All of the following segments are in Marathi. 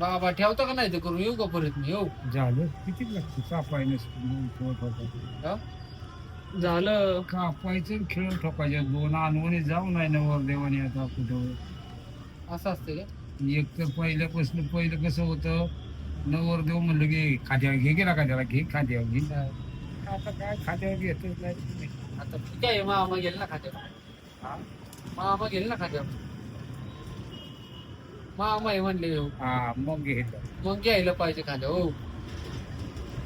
बाबा ठेवतो का नाही ते करून येऊ का परत मी? येऊ. झालं. किती लागतं? कापाय नसतं. हा? झालं. कापायचं आणि खेळून ठोकायचे. दोन आणवणी जाऊ नाही नवर देवाने आता कुठं. असं असते का? एक तर पहिल्यापासून पहिलं कसं होतं? नवरदेव म्हणलं की खाद्यावर घे गेला खाद्याला? घे खाद्यावर घे. आता काय? खाद्यावर घेतच नाही आता ठीक आहे मामा गेल ना खात्यावर हा? मामा गेल ना खात्यावर मामा आहे म्हणले हा. मग घेतलं मग घ्यायला पाहिजे खाद्या हो.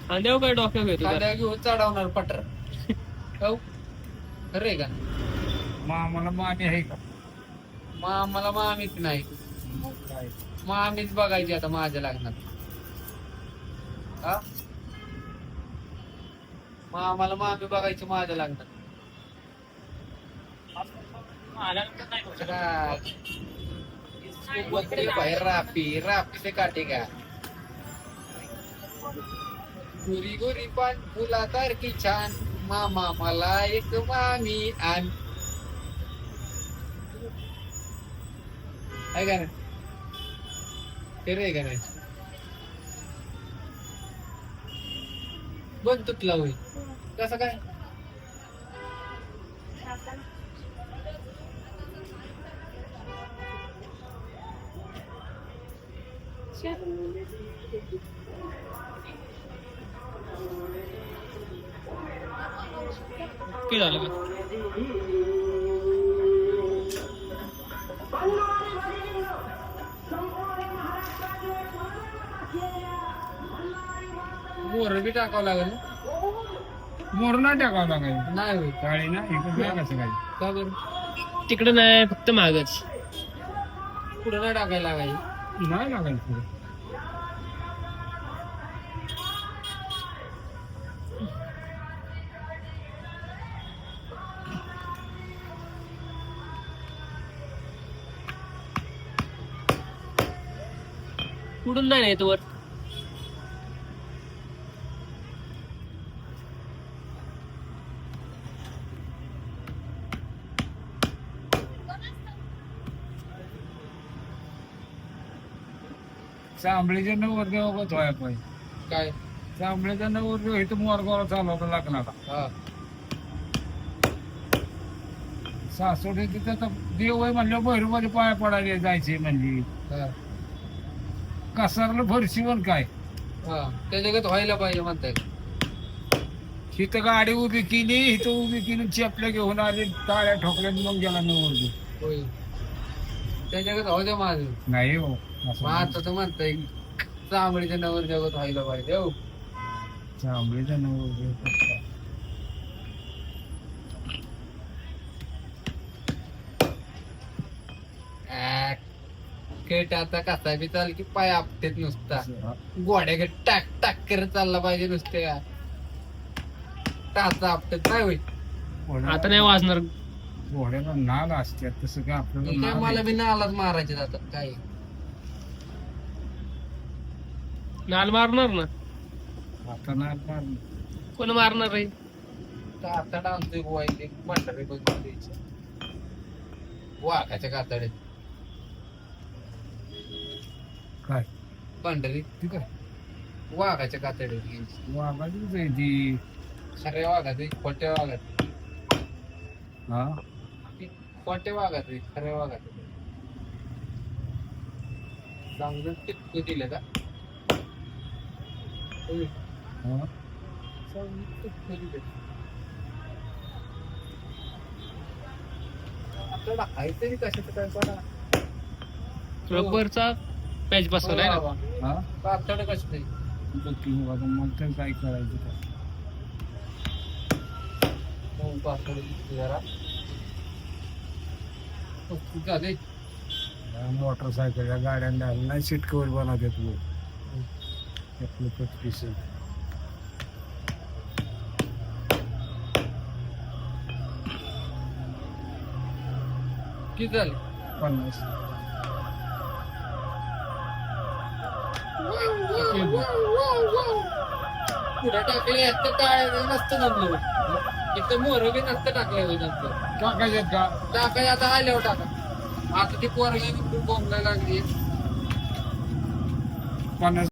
खांद्यावर काय डोक्यात घेतो खाद्या घेऊन चढवणार पटर. हो. खरंय का? मग आम्हाला मामी आहे का? मामाला मामीच नाही. मग काय? मामीच बघायची आता माझ्या लग्नात. हा? मामाला मामी बघायची माझ्या लग्नात. काय? इसको बोलते भाई रापी रापी से काटेगा गोरी गोरी पण फुला तारखी छान मामा मला एक मामी आण आहे का नाही ते रे का नाही बन तुटला होईल कसं काय झालं का मोर बी टाकावं लागेल ना? मोर नाही टाकावं लागायचं नाही काळी ना इकडे नाही कसं काय. का बरं? तिकडे नाही फक्त मागच. पुढे नाही टाकायला लागायची नाही लागायचं पुढे कुठून नाही येत वर चांबळीच्या नवरदेव बघत व्हाय पाहिजे. काय? चांबळीचा नवरदेव इथं मोरगावला चालू होता लग्नाला. हा. सासवडे तिथं तर देव आहे म्हणलं भैरूमध्ये पाया पडायला जायचे म्हणली. हा. कसारलं फरशी पण काय? हा. त्या जगात व्हायला पाहिजे म्हणताय. इथं गाडी उभी केली इथं उभी केली चेपल्या घेऊन आले टाळ्या ठोकल्या मग गेला नवरदेव होय. त्या जगात व्हाऊ द्या माझं. नाही हो असं मग आता तर म्हणताय चांबडीच्या नवर जगात व्हायला पाहिजे हो. नवरदेव कसं? आ, खेट आता कसा बी चाल की पाय आपटेत नुसता. गोड्या टाक टाक करत चालला पाहिजे नुसते. का टाचा आपटत नाही होईल? आता नाही वाजणार. घोड्याला नाल असतात तसं काय आपल्याला नाल मला आहे. बी नालाच मारायचे आता काय? नाल मारणार ना? आता नाल मारलं. कोण मारणार रे कातड आणतोय गोवायचे म्हातारे बघून द्यायचे. वाघाच्या कातडे काय? पंढरी? ठीक आहे. वाघाच्या कातडे घ्यायची वाघाचीच आहे ती. खऱ्या वाघाचे खोट्या वाघाचे हा? खोट्या वाघाचे खऱ्या वाघाचे चांगलं टिपकं दिलं का होय. हा? चांगलं टिपकं दिलं आपल्याला कशाचं काय रबरचा पॅच बसवलाय ना. हा. कातड कसं नाही मग तर काय करायचं? दिसते जरा. झाले मोटरसायकलच्या गाड्यांना नाही सीट कवर बनवतात लोक. आपलं. किती झाले? पन्नास. पुढे टाकले टाळ्या नसतं जमलं इथं मोर बी नसतं टाकलं होय नंतर टाकायचे का? टाकाय आता आल्यावर टाका. आता ती पोरगी बोंबला लागली पन्नास